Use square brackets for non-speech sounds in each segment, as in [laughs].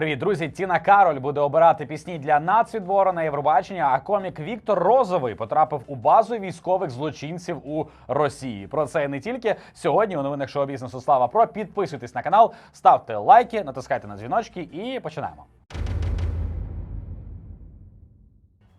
Привіт, друзі! Тіна Кароль буде обирати пісні для нацвідбору на Євробачення. А комік Віктор Розовий потрапив у базу військових злочинців у Росії. Про це і не тільки сьогодні. У новинах шоу бізнесу Слава Про. Підписуйтесь на канал, ставте лайки, натискайте на дзвіночки і починаємо.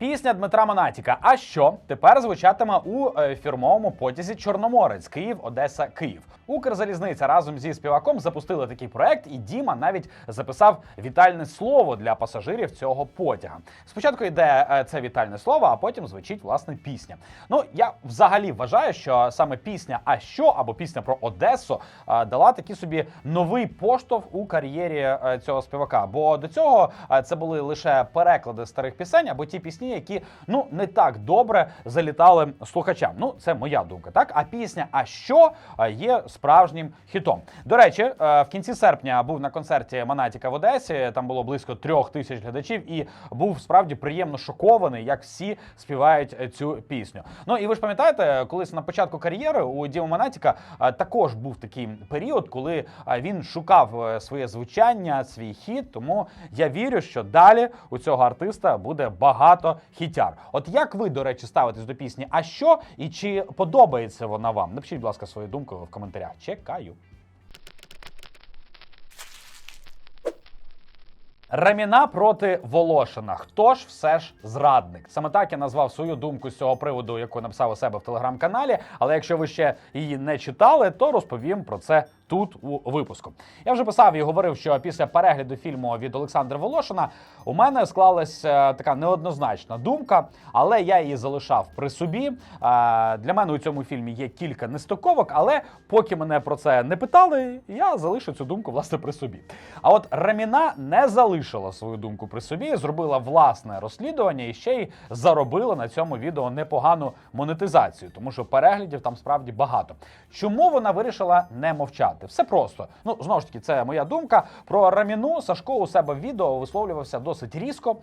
Пісня Дмитра Монатіка. А що тепер звучатиме у е, фірмовому потязі Чорноморець Київ, Одеса, Київ. Укрзалізниця разом зі співаком запустили такий проект, і Діма навіть записав вітальне слово для пасажирів цього потяга. Спочатку йде е, це вітальне слово, а потім звучить власне пісня. Ну я взагалі вважаю, що саме пісня А що або пісня про Одесу е, дала такий собі новий поштовх у кар'єрі цього співака. Бо до цього це були лише переклади старих пісень або ті пісні, які ну не так добре залітали слухачам. Ну це моя думка. Так, а пісня А що е, є справжнім хітом. До речі, е, в кінці серпня був на концерті Монатіка в Одесі. Там було близько трьох тисяч глядачів, і був справді приємно шокований, як всі співають цю пісню. Ну і ви ж пам'ятаєте, колись на початку кар'єри у Діма Монатіка е, також був такий період, коли він шукав своє звучання, свій хіт. Тому я вірю, що далі у цього артиста буде багато хітяр. От як ви, до речі, ставитесь до пісні? А що і чи подобається вона вам? Напишіть, будь ласка, свою думку в коментарях. Чекаю. Раміна проти Волошина. Хто ж все ж зрадник? Саме так я назвав свою думку з цього приводу, яку написав у себе в телеграм-каналі. Але якщо ви ще її не читали, то розповім про це тут у випуску. Я вже писав і говорив, що після перегляду фільму від Олександра Волошина у мене склалась е, така неоднозначна думка, але я її залишав при собі. Е, Для мене у цьому фільмі є кілька нестиковок, але поки мене про це не питали, я залишу цю думку власне при собі. А от Раміна не залишила свою думку при собі, зробила власне розслідування і ще й заробила на цьому відео непогану монетизацію, тому що переглядів там справді багато. Чому вона вирішила не мовчати? Все просто. Ну знову ж таки, це моя думка. Про Раміну Сашко у себе в відео висловлювався досить різко.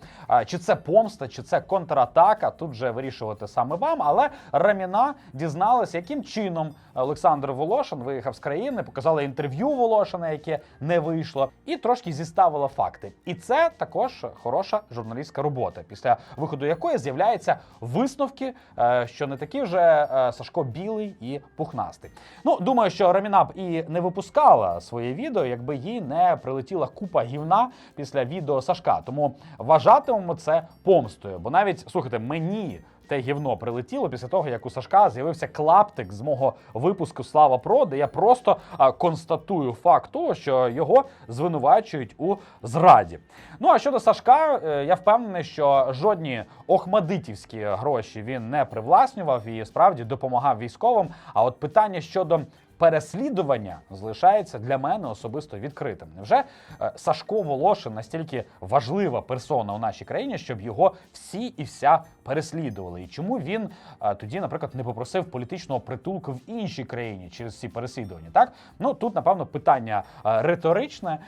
Чи це помста, чи це контратака? Тут вже вирішувати саме вам. Але Раміна дізналася, яким чином Олександр Волошин виїхав з країни, показала інтерв'ю Волошина, яке не вийшло, і трошки зіставила факти. І це також хороша журналістська робота, після виходу якої з'являються висновки, е, що не такий вже е, Сашко білий і пухнастий. Ну думаю, що Раміна б і не випускала своє відео, якби їй не прилетіла купа гівна після відео Сашка. Тому вважатимемо це помстою. Бо навіть слухайте, мені. Те гівно прилетіло після того, як у Сашка з'явився клаптик з мого випуску Слава Про, де я просто а, констатую факт того, що його звинувачують у зраді. Ну а щодо Сашка, е, я впевнений, що жодні охмадитівські гроші він не привласнював і справді допомагав військовим. А от питання щодо переслідування залишається для мене особисто відкритим. Невже е, Сашко Волошин настільки важлива персона у нашій країні, щоб його всі і вся переслідували? І чому він е, тоді, наприклад, не попросив політичного притулку в іншій країні через ці переслідування? Так ну тут напевно питання е, риторичне.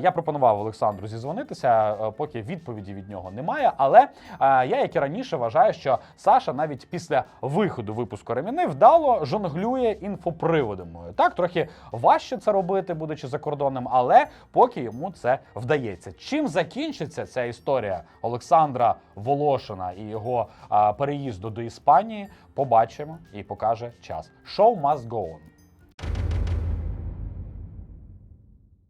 Я пропонував Олександру зізвонитися, поки відповіді від нього немає. Але я, як і раніше, вважаю, що Саша навіть після виходу випуску Реміни вдало жонглює інфоприводами. Так, трохи важче це робити, будучи за кордоном, але поки йому це вдається. Чим закінчиться ця історія Олександра Волошина і його а, переїзду до Іспанії, побачимо і покаже час. Show must go on.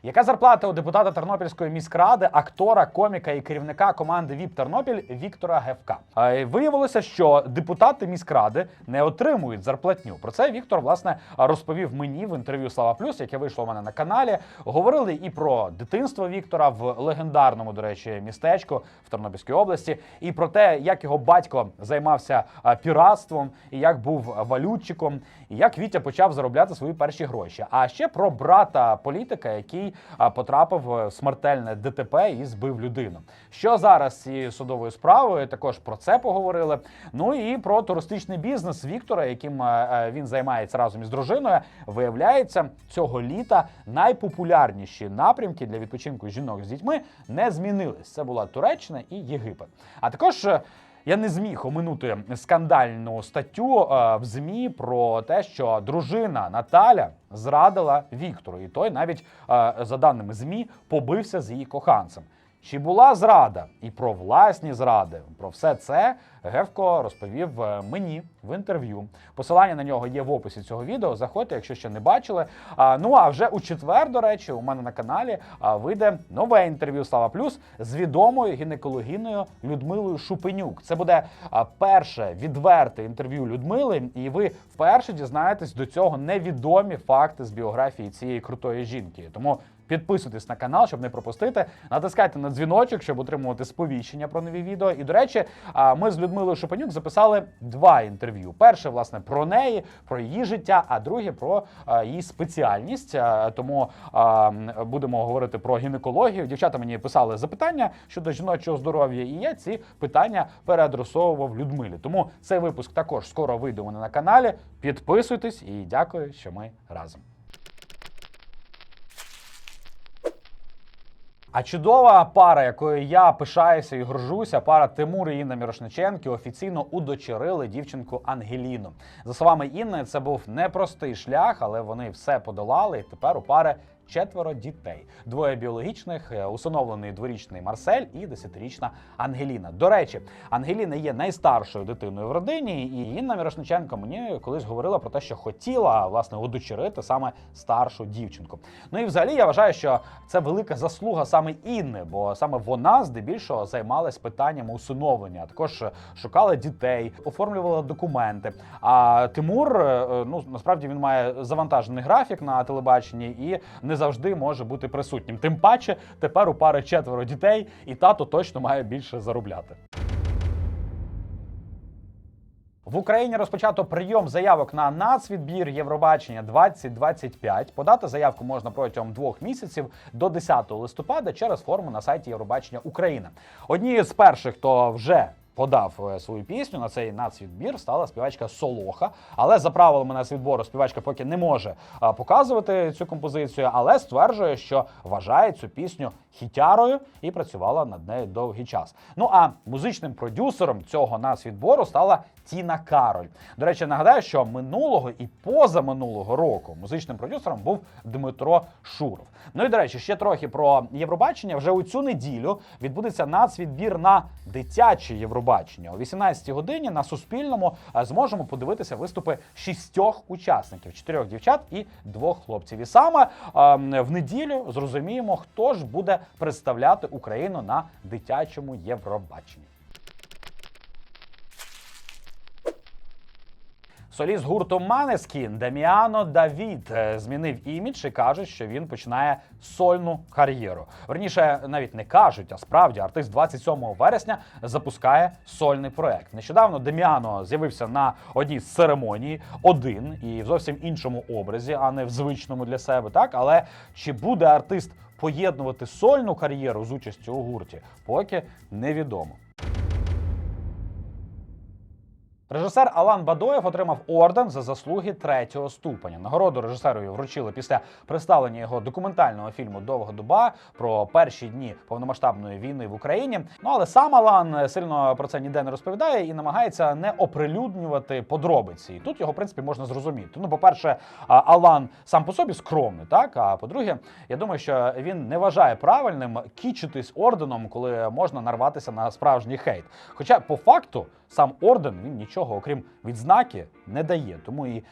Яка зарплата у депутата Тернопільської міськради, актора, коміка і керівника команди ВІП Тернопіль Віктора Гевка? Виявилося, що депутати міськради не отримують зарплатню. Про це Віктор власне розповів мені в інтерв'ю Слава Плюс, яке вийшло у мене на каналі. Говорили і про дитинство Віктора в легендарному, до речі, містечку в Тернопільській області, і про те, як його батько займався піратством, і як був валютчиком, і як Вітя почав заробляти свої перші гроші. А ще про брата політика, який потрапив в смертельне ДТП і збив людину. Що зараз цією судовою справою? Також про це поговорили. Ну і про туристичний бізнес Віктора, яким е, е, він займається разом із дружиною. Виявляється, цього літа найпопулярніші напрямки для відпочинку жінок з дітьми не змінились. Це була Туреччина і Єгипет. А також. Я не зміг оминути скандальну статтю е, в змі про те, що дружина Наталя зрадила Віктору, і той навіть е, за даними змі побився з її коханцем. Чи була зрада? І про власні зради. Про все це Гевко розповів е, мені в інтерв'ю. Посилання на нього є в описі цього відео. Заходьте, якщо ще не бачили. А, ну а вже у четвер, до речі, у мене на каналі а, вийде нове інтерв'ю Слава Плюс з відомою гінекологіною Людмилою Шупенюк. Це буде а, перше відверте інтерв'ю Людмили, і ви вперше дізнаєтесь до цього невідомі факти з біографії цієї крутої жінки. Тому Підписуйтесь на канал, щоб не пропустити. Натискайте на дзвіночок, щоб отримувати сповіщення про нові відео. І до речі, ми з Людмилою Шопенюк записали два інтерв'ю. Перше, власне, про неї, про її життя, а друге про її спеціальність. Тому будемо говорити про гінекологію. Дівчата мені писали запитання щодо жіночого здоров'я, і я ці питання переадресовував Людмилі. Тому цей випуск також скоро вийде мене на каналі. Підписуйтесь і дякую, що ми разом. А чудова пара, якою я пишаюся і горжуся, пара Тимур і Інна Мірошниченки офіційно удочерили дівчинку Ангеліну. За словами Інни, це був непростий шлях, але вони все подолали. І тепер у пари четверо дітей: двоє біологічних, е, усиновлений дворічний Марсель і десятирічна Ангеліна. До речі, Ангеліна є найстаршою дитиною в родині, і Інна Мірошниченко мені колись говорила про те, що хотіла власне удочерити саме старшу дівчинку. Ну і взагалі я вважаю, що це велика заслуга саме Інни, бо саме вона здебільшого займалась питанням усиновлення, а також шукала дітей, оформлювала документи. А Тимур, е, ну насправді він має завантажений графік на телебаченні і не завжди може бути присутнім. Тим паче, тепер у пари четверо дітей, і тато точно має більше заробляти. В Україні розпочато прийом заявок на нацвідбір Євробачення 2025. Подати заявку можна протягом двох місяців до 10 листопада через форму на сайті Євробачення Україна. Однією з перших, хто вже подав е, свою пісню на цей нацвідбір, стала співачка Солоха. Але за правилами нацвідбору співачка поки не може показувати цю композицію, але стверджує, що вважає цю пісню хітярою і працювала над нею довгий час. Ну а музичним продюсером цього нацвідбору стала Тіна Кароль. До речі, нагадаю, що минулого і позаминулого року музичним продюсером був Дмитро Шуров. Ну і до речі, ще трохи про Євробачення. Вже у цю неділю відбудеться нацвідбір на дитяче Євробачення. О 18-й годині на Суспільному е, зможемо подивитися виступи шістьох учасників: чотирьох дівчат і двох хлопців. І саме е, в неділю зрозуміємо, хто ж буде представляти Україну на дитячому Євробаченні. Соліст гурту Манескін Деміано Давід е, змінив імідж і кажуть, що він починає сольну кар'єру. Верніше, навіть не кажуть, а справді артист 27 вересня запускає сольний проект. Нещодавно Деміано з'явився на одній з церемоній один і в зовсім іншому образі, а не в звичному для себе. Так, але чи буде артист поєднувати сольну кар'єру з участю у гурті, поки невідомо. Режисер Алан Бадоєв отримав орден за заслуги третього ступеня. Нагороду режисерові вручили після представлення його документального фільму Довга доба про перші дні повномасштабної війни в Україні. Ну але сам Алан сильно про це ніде не розповідає і намагається не оприлюднювати подробиці. І тут його в принципі можна зрозуміти. Ну, по-перше, Алан сам по собі скромний, так а по-друге, я думаю, що він не вважає правильним кічитись орденом, коли можна нарватися на справжній хейт. Хоча по факту сам орден він нічого, окрім відзнаки, не дає. Тому і,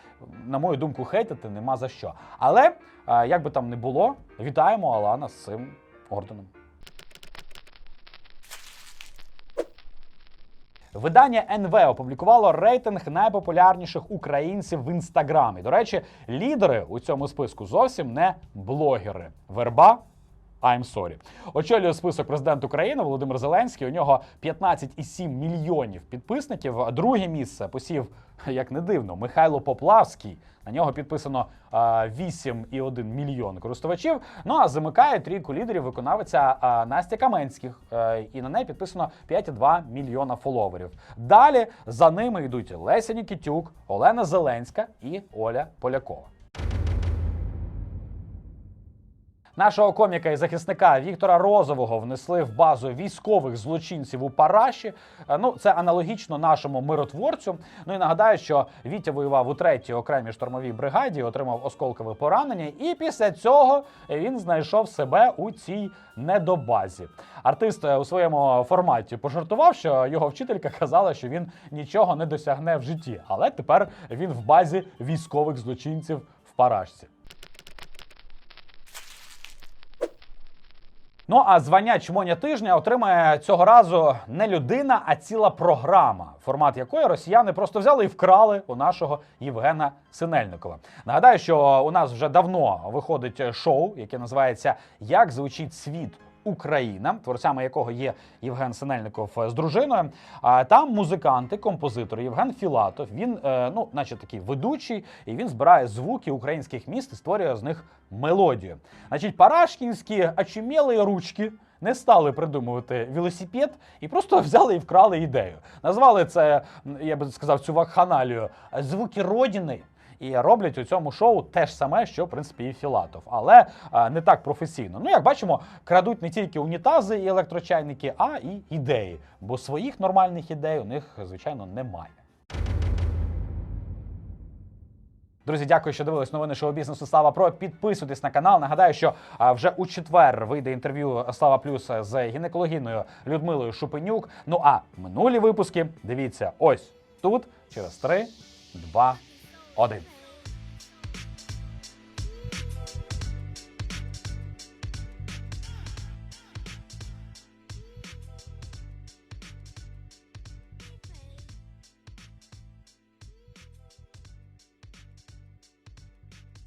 на мою думку, хейтити нема за що. Але е, як би там не було, вітаємо Алана з цим орденом. Видання НВ опублікувало рейтинг найпопулярніших українців в інстаграмі. До речі, лідери у цьому списку зовсім не блогери. Верба. I'm sorry. Очолює список президент України Володимир Зеленський. У нього 15,7 мільйонів підписників. А Друге місце посів, як не дивно, Михайло Поплавський. На нього підписано а, 8,1 мільйон користувачів. Ну а замикає трійку лідерів виконавиця Настя Каменських. Е, і на неї підписано 5,2 мільйона фоловерів. Далі за ними йдуть Леся Нікітюк, Олена Зеленська і Оля Полякова. Нашого коміка і захисника Віктора Розового внесли в базу військових злочинців у Параші. Е, Ну, це аналогічно нашому миротворцю. Ну і нагадаю, що Вітя воював у третій окремій штурмовій бригаді, отримав осколкове поранення, і після цього він знайшов себе у цій недобазі. Артист е, у своєму форматі пожартував, що його вчителька казала, що він нічого не досягне в житті, але тепер він в базі військових злочинців в Парашці. Ну а звання чмоня тижня отримає цього разу не людина, а ціла програма, формат якої росіяни просто взяли і вкрали у нашого Євгена Синельникова. Нагадаю, що у нас вже давно виходить шоу, яке називається Як звучить світ. Україна, творцями якого є Євген Синельников з дружиною. А там музиканти, композитор Євген Філатов. Він, е, ну, наче такий ведучий, і він збирає звуки українських міст і створює з них мелодію. Значить, парашкінські очумілі ручки не стали придумувати велосипед і просто [laughs] взяли і вкрали ідею. Назвали це, я би сказав, цю вакханалію звуки родини. І роблять у цьому шоу те ж саме, що в принципі і Філатов, але а, не так професійно. Ну як бачимо, крадуть не тільки унітази і електрочайники, а і ідеї. Бо своїх нормальних ідей у них, звичайно, немає. Друзі, дякую, що дивились новини шоу бізнесу Слава Про. Підписуйтесь на канал. Нагадаю, що вже у четвер вийде інтерв'ю Слава Плюс з гінекологіною Людмилою Шупенюк. Ну а минулі випуски дивіться ось тут через 3, 2, Ordem.